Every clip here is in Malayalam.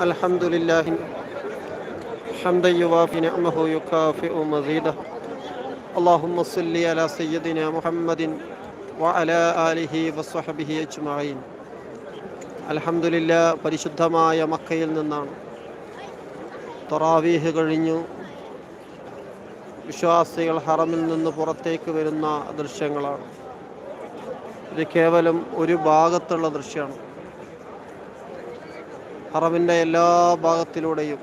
الحمد لله حمدا يوافي نعمه يكافئ مزيده اللهم صل على سيدنا محمد وعلى آله وصحبه أجمعين الحمد لله പരിശുദ്ധമായ മക്കയിൽ നിന്നാണ് തറാവീഹ് കഴിഞ്ഞു വിശ്വാസികൾ ഹറമിൽ നിന്ന് പുറത്തേക്ക് വരുന്ന ദൃശ്യങ്ങളാണ് ഇത് കേവലം ഒരു ഭാഗത്തുള്ള ദൃശ്യമാണ് ഹറമിന്റെ എല്ലാ ഭാഗത്തിലൂടെയും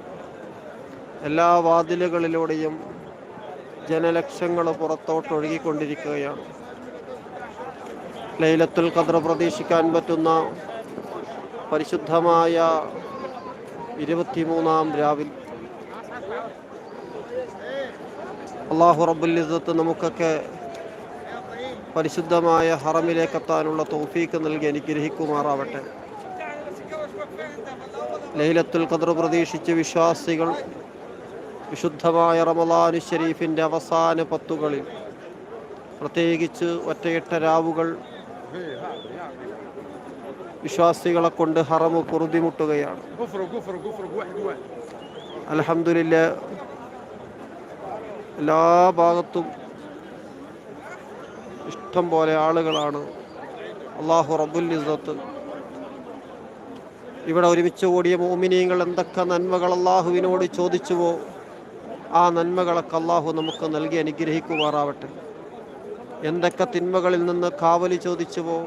എല്ലാ വാതിലുകളിലൂടെയും ജനലക്ഷങ്ങൾ പുറത്തോട്ട് ഒഴുകിക്കൊണ്ടിരിക്കുകയാണ്. ലൈലത്തുൽ ഖദ്ർ പ്രതീക്ഷിക്കാൻ പറ്റുന്ന പരിശുദ്ധമായ ഇരുപത്തിമൂന്നാം രാവിൽ. അള്ളാഹു റബുല്ലിസത്ത് നമുക്കൊക്കെ പരിശുദ്ധമായ ഹറമിലേക്ക് എത്താനുള്ള തൗഫീക്ക് നൽകി അനുഗ്രഹിക്കുമാറാവട്ടെ. ലൈലത്തുൽ ഖദർ പ്രതീക്ഷിച്ച് വിശ്വാസികൾ വിശുദ്ധമായ റമലാനു ഷെരീഫിന്റെ അവസാന പത്തുകളിൽ പ്രത്യേകിച്ച് ഒറ്റയിട്ട രാവുകൾ വിശ്വാസികളെ കൊണ്ട് ഹറമ് പൊറുതിമുട്ടുകയാണ്. അലഹമില്ല എല്ലാ ഭാഗത്തും ഇഷ്ടം പോലെ ആളുകളാണ്. അള്ളാഹു റബുൽ ഇസത്ത് ഇവിടെ ഒരുമിച്ച് കൂടിയ മോമിനിയങ്ങൾ എന്തൊക്കെ നന്മകൾ അള്ളാഹുവിനോട് ചോദിച്ചുവോ ആ നന്മകളൊക്കെ അള്ളാഹു നമുക്ക് നൽകി അനുഗ്രഹിക്കുമാറാവട്ടെ. എന്തൊക്കെ തിന്മകളിൽ നിന്ന് കാവലി ചോദിച്ചുവോ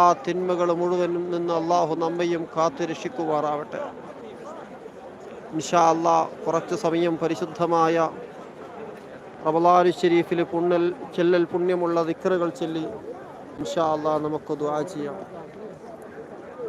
ആ തിന്മകൾ മുഴുവനും നിന്ന് അള്ളാഹു നമ്മയും കാത്തു രക്ഷിക്കുമാറാവട്ടെ. ഇൻഷാ കുറച്ച് സമയം പരിശുദ്ധമായ റമലാനു ഷെരീഫിൽ പുണ്ണൽ ചെല്ലൽ പുണ്യമുള്ള ദിക്കറുകൾ ചൊല്ലി ഇൻഷാ അല്ലാ നമുക്ക് ദുആ ചെയ്യാം.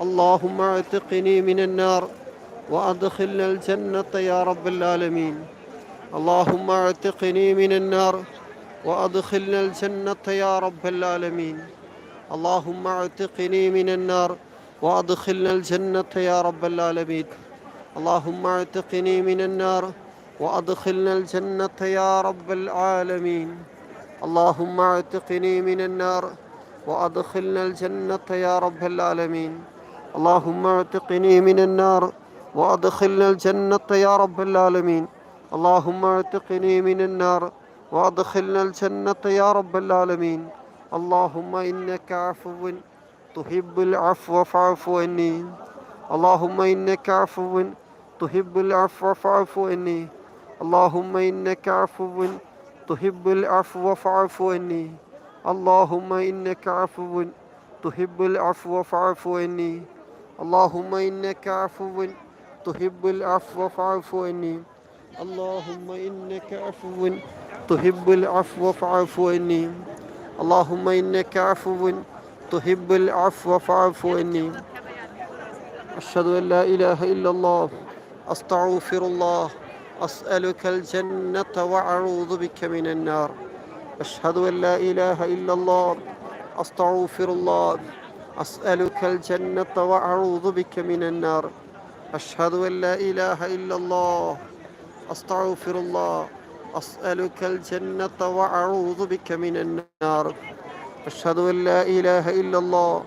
اللهم اعتقني من النار وأدخلنا الجنة يا رب العالمين. اللهم اعتقني من النار وأدخلنا الجنة يا رب العالمين. اللهم اعتقني من النار وأدخلنا الجنة يا رب العالمين. اللهم اعتقني من النار وأدخلنا الجنة يا رب العالمين. اللهم اعتقني من النار وأدخلنا الجنة يا رب العالمين. اللهم اعتقني من النار وأدخلنا الجنة يا رب العالمين. اللهم اعتقني من النار وأدخلنا الجنة يا رب العالمين. اللهم إنك عفو تحب العفو فاعف عني. اللهم إنك عفو تحب العفو فاعف عني. اللهم إنك عفو تحب العفو فاعف عني. اللهم إنك عفو تحب العفو فاعف عني. اللهم إنك عفو تحب العفو فاعف عني. اللهم إنك عفو تحب العفو فاعف عني. اللهم إنك عفو تحب العفو فاعف عني. أشهد أن لا إله إلا الله أستغفر الله أسألك الجنة وأعوذ بك من النار. أشهد أن لا إله إلا الله أستغفر الله. أسألك الجنة وأعوذ بك من النار أشهد أن لا إله إلا الله أستغفر الله أسألك الجنة وأعوذ بك من النار أشهد أن لا إله إلا الله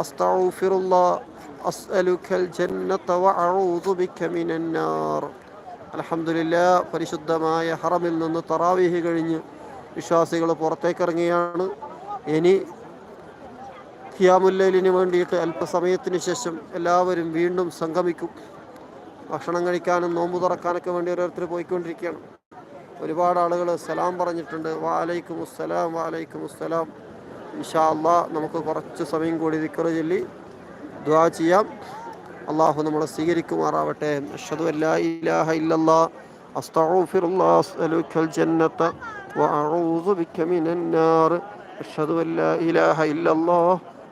أستغفر الله أسألك الجنة وأعوذ بك من النار അലഹമില്ല പരിശുദ്ധമായ ഹറമിൽ നിന്ന് തറാവീഹ് കഴിഞ്ഞ് വിശ്വാസികൾ പുറത്തേക്കിറങ്ങിയാണ് ഇനി ഖിയാമുല്ലയിലിന് വേണ്ടിയിട്ട് അല്പസമയത്തിന് ശേഷം എല്ലാവരും വീണ്ടും സംഗമിക്കും. ഭക്ഷണം കഴിക്കാനും നോമ്പ് തുറക്കാനൊക്കെ വേണ്ടി ഓരോരുത്തർ പോയിക്കൊണ്ടിരിക്കുകയാണ്. ഒരുപാട് ആളുകൾ സലാം പറഞ്ഞിട്ടുണ്ട്. വാലൈക്കും അസ്സലാം വാലൈക്കും അസ്സലാം ഇൻഷാ അള്ളാ നമുക്ക് കുറച്ച് സമയം കൂടി ദിക്കറ് ചൊല്ലി ദ്വാ ചെയ്യാം. അള്ളാഹു നമ്മളെ സ്വീകരിക്കുമാറാവട്ടെ. അഷ്ഹദു അല്ലാ ഇലാഹ ഇല്ലല്ലാ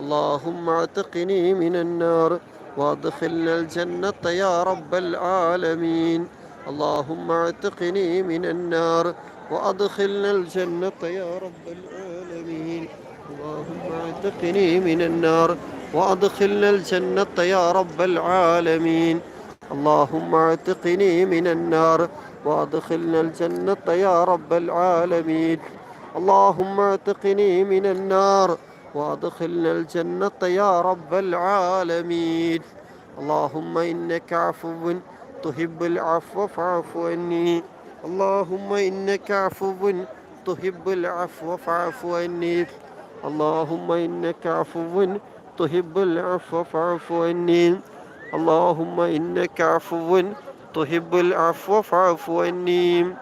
اللهم اعتقني من النار وادخلنا الجنة يا رب العالمين. اللهم اعتقني من النار وأدخلنا الجنة يا رب العالمين. اللهم اعتقني من النار وأدخلنا الجنة يا رب العالمين. اللهم اعتقني من النار وأدخلنا الجنة يا رب العالمين. اللهم اعتقني من النار وأدخلنا الجنة يا رب العالمين. اللهم إنك عفو تحب العفو فاعف عني. اللهم إنك عفو تحب العفو فاعف عني. اللهم إنك عفو تحب العفو فاعف عني. اللهم إنك عفو تحب العفو فاعف عني.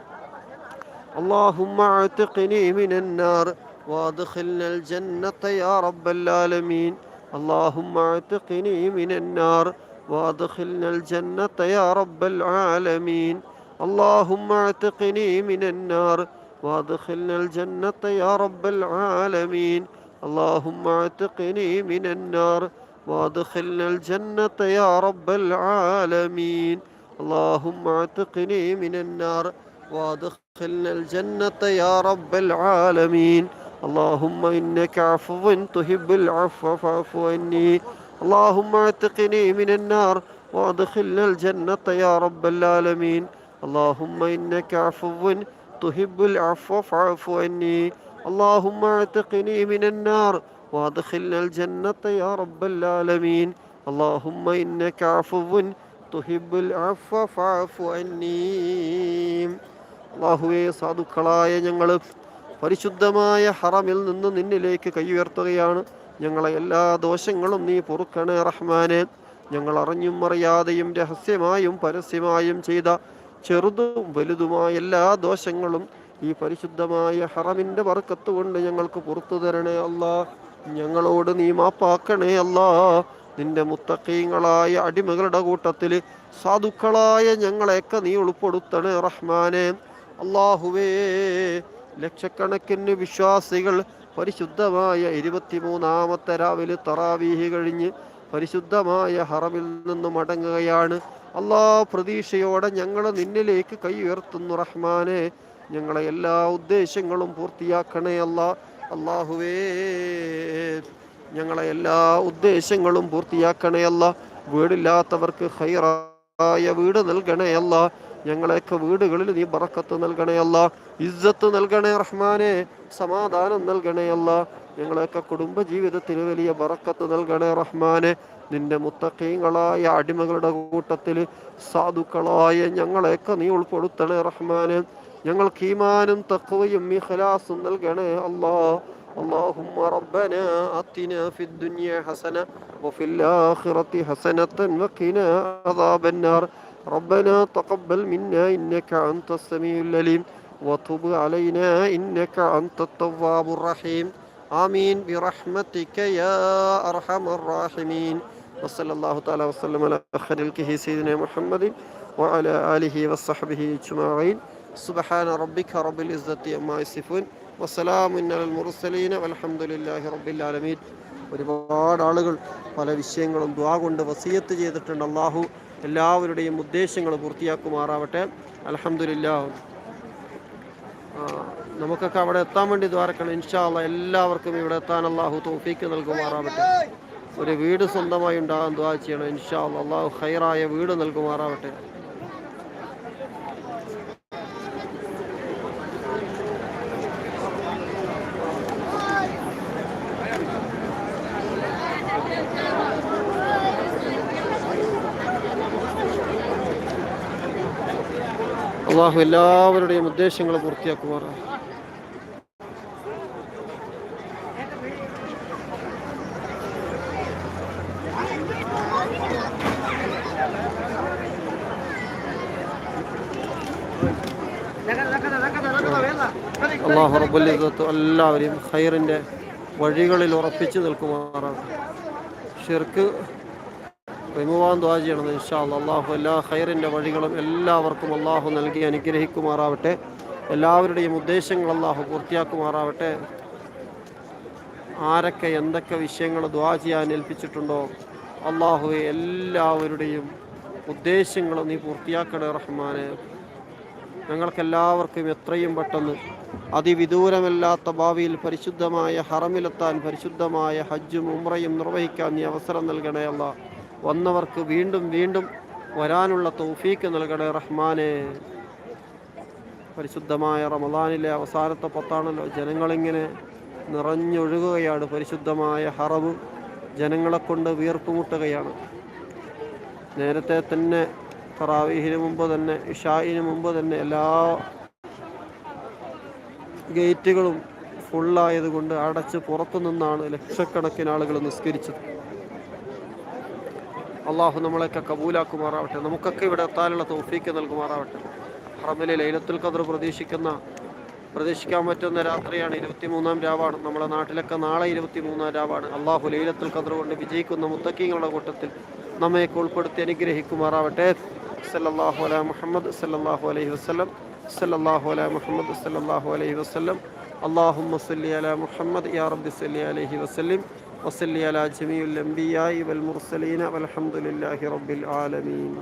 اللهم اعتقني من النار. وادخلنا الجنة يا رب العالمين. اللهم اعتقني من النار. وادخلنا الجنة يا رب العالمين. اللهم اعتقني من النار. وادخلنا الجنة يا رب العالمين. اللهم اعتقني من النار. وادخلنا الجنة يا رب العالمين. اللهم اعتقني من النار. وادخلنا الجنة يا رب العالمين. اللهم إنك عفو تحب العفو فاعف عني اللهم اعتقني من النار وادخلنا الجنة يا رب العالمين اللهم إنك عفو تحب العفو فاعف عني اللهم اعتقني من النار وادخلنا الجنة يا رب العالمين اللهم إنك عفو تحب العفو فاعف عني അള്ളാഹുവെ സാധുക്കളായ ഞങ്ങൾ പരിശുദ്ധമായ ഹറമിൽ നിന്ന് നിന്നിലേക്ക് കൈയുയർത്തുകയാണ് ഞങ്ങളെ എല്ലാ ദോഷങ്ങളും നീ പൊറുക്കണേ റഹ്മാനെ. ഞങ്ങൾ അറിഞ്ഞും അറിയാതെയും രഹസ്യമായും പരസ്യമായും ചെയ്ത ചെറുതും വലുതുമായ എല്ലാ ദോഷങ്ങളും ഈ പരിശുദ്ധമായ ഹറമിന്റെ ബർക്കത്ത് കൊണ്ട് ഞങ്ങൾക്ക് പുറത്തു തരണേ അല്ല. ഞങ്ങളോട് നീ മാപ്പാക്കണേ അല്ല. നിന്റെ മുത്തക്കീങ്ങളായ അടിമകളുടെ കൂട്ടത്തിൽ സാധുക്കളായ ഞങ്ങളെയൊക്കെ നീ ഉൾപ്പെടുത്തണേ റഹ്മാനെ. അള്ളാഹുവേ ലക്ഷക്കണക്കിന് വിശ്വാസികൾ പരിശുദ്ധമായ ഇരുപത്തിമൂന്നാമത്തെ രാവിലെ തറാവീഹി കഴിഞ്ഞ് പരിശുദ്ധമായ ഹറമിൽ നിന്ന് മടങ്ങുകയാണ്. അള്ളാ പ്രതീക്ഷയോടെ ഞങ്ങൾ നിന്നിലേക്ക് കൈ ഉയർത്തുന്നു റഹ്മാനെ. ഞങ്ങളെ എല്ലാ ഉദ്ദേശങ്ങളും പൂർത്തിയാക്കണേ അല്ല. അള്ളാഹുവേ ഞങ്ങളെ എല്ലാ ഉദ്ദേശങ്ങളും പൂർത്തിയാക്കണേ അല്ല. വീടില്ലാത്തവർക്ക് ഹൈറായ വീട് നൽകണേ അല്ല. ഞങ്ങളെയൊക്കെ വീടുകളിൽ നീ ബറക്കത്ത് നൽകണേ അല്ല ഇസ്സത്ത് നൽകണേ റഹ്മാനെ സമാധാനം നൽകണേ അല്ല ഞങ്ങളെയൊക്കെ കുടുംബ ജീവിതത്തിൽ വലിയ ബറക്കത്ത് നൽകണേ റഹ്മാനെ നിന്റെ മുത്തക്കീങ്ങളായ അടിമകളുടെ കൂട്ടത്തിൽ സാധുക്കളായ ഞങ്ങളെയൊക്കെ നീ ഉൾപ്പെടുത്തണേ റഹ്മാനെ ഞങ്ങൾക്ക് ഈമാനും തക്കവയും ഇഖ്ലാസും നൽകണേ അല്ലാ اللهم ربنا آتنا في الدنيا حسنة وفي الآخرة حسنة وقنا عذاب النار ربنا تقبل منا إنك أنت السميع العليم وتب علينا إنك أنت التواب الرحيم آمين برحمتك يا أرحم الراحمين وصلى الله تعالى وسلم على خير الكه سيدنا محمد وعلى آله وصحبه أجمعين سبحان ربك رب العزة عما يصفون വസ്സലാമു അലൽ മുർസലീന വൽഹംദുലില്ലാഹി റബ്ബിൽ ആലമീൻ ഒരുപാട് ആളുകൾ പല വിഷയങ്ങളും ദ്വാ കൊണ്ട് വസീയത്ത് ചെയ്തിട്ടുണ്ട് അള്ളാഹു എല്ലാവരുടെയും ഉദ്ദേശങ്ങൾ പൂർത്തിയാക്കുമാറാവട്ടെ. അലഹമില്ല നമുക്കൊക്കെ അവിടെ എത്താൻ വേണ്ടി ദ്വാരക്കണം ഇൻഷാല്ല എല്ലാവർക്കും ഇവിടെ എത്താൻ അള്ളാഹു തോഫീക്ക് നൽകുമാറാവട്ടെ. ഒരു വീട് സ്വന്തമായി ഉണ്ടാകാൻ ദ്വാ ചെയ്യണം. ഇൻഷാ അള്ളാഹ് അള്ളാഹു ഹൈറായ വീട് നൽകുമാറാവട്ടെ. അള്ളാഹു എല്ലാവരുടെയും ഉദ്ദേശങ്ങൾ പൂർത്തിയാക്കുമാറാണ് എല്ലാവരെയും ഖൈറിന്റെ വഴികളിൽ ഉറപ്പിച്ചു നിൽക്കുമാറാണ് ഷിർക്ക് റിമുവാൻ ദ്വാ ചെയ്യണം ഇൻഷാ അല്ല അള്ളാഹു എല്ലാ ഖൈറിന്റെ വഴികളും എല്ലാവർക്കും അള്ളാഹു നൽകി അനുഗ്രഹിക്കുമാറാവട്ടെ. എല്ലാവരുടെയും ഉദ്ദേശങ്ങൾ അള്ളാഹു പൂർത്തിയാക്കുമാറാവട്ടെ. ആരൊക്കെ എന്തൊക്കെ വിഷയങ്ങൾ ദ്വാ ചെയ്യാൻ ഏൽപ്പിച്ചിട്ടുണ്ടോ അള്ളാഹുവെ എല്ലാവരുടെയും ഉദ്ദേശങ്ങൾ നീ പൂർത്തിയാക്കണേ റഹ്മാനെ. ഞങ്ങൾക്കെല്ലാവർക്കും എത്രയും പെട്ടെന്ന് അതിവിദൂരമല്ലാത്ത ഭാവിയിൽ പരിശുദ്ധമായ ഹറമിലെത്താൻ പരിശുദ്ധമായ ഹജ്ജും ഉമ്രയും നിർവഹിക്കാൻ നീ അവസരം നൽകണേ അല്ല വന്നവർക്ക് വീണ്ടും വീണ്ടും വരാനുള്ള തൗഫീക്ക് നൽകണേ റഹ്മാനെ. പരിശുദ്ധമായ റമദാനിലെ അവസാനത്തെ പത്താണല്ലോ. ജനങ്ങളിങ്ങനെ നിറഞ്ഞൊഴുകുകയാണ് പരിശുദ്ധമായ ഹറവ് ജനങ്ങളെ കൊണ്ട് വീർപ്പുമുട്ടുകയാണ്. നേരത്തെ തന്നെ തറാവീഹിന് മുമ്പ് തന്നെ ഇഷായിന് മുമ്പ് തന്നെ എല്ലാ ഗേറ്റുകളും ഫുള്ളായതുകൊണ്ട് അടച്ച് പുറത്തു നിന്നാണ് ലക്ഷക്കണക്കിന് ആളുകൾ നിസ്കരിച്ചത്. അള്ളാഹു നമ്മളെയൊക്കെ കബൂലാക്കുമാറാവട്ടെ. നമുക്കൊക്കെ ഇവിടെ എത്താനുള്ള തോഫീക്ക് നൽകുമാറാവട്ടെ. ഹറമിലെ ലൈലത്തുൽ ഖദർ പ്രതീക്ഷിക്കുന്ന പ്രതീക്ഷിക്കാൻ പറ്റുന്ന രാത്രിയാണ് ഇരുപത്തിമൂന്നാം രാവാണ്. നമ്മുടെ നാട്ടിലൊക്കെ നാളെ ഇരുപത്തിമൂന്നാം രാവാണ്. അള്ളാഹു ലൈലത്തുൽ ഖദർ കൊണ്ട് വിജയിക്കുന്ന മുത്തക്കീങ്ങളുടെ കൂട്ടത്തിൽ നമ്മയൊക്കെ ഉൾപ്പെടുത്തി അനുഗ്രഹിക്കുമാറാവട്ടെ. സല്ലാഹു അല മുഹമ്മദ് സല്ലാഹു അലൈഹി വസ്ലം സല്ലാഹു അല മുഹമ്മദ് സല്ലാഹു അലൈഹി വസ്ലം അള്ളാഹു സല്ലി അല മുഹമ്മദ് യാ റബ്ബി സല്ലി അലൈഹി വസ്ലിം وصل على جميع الأنبياء والمرسلين والحمد لله رب العالمين.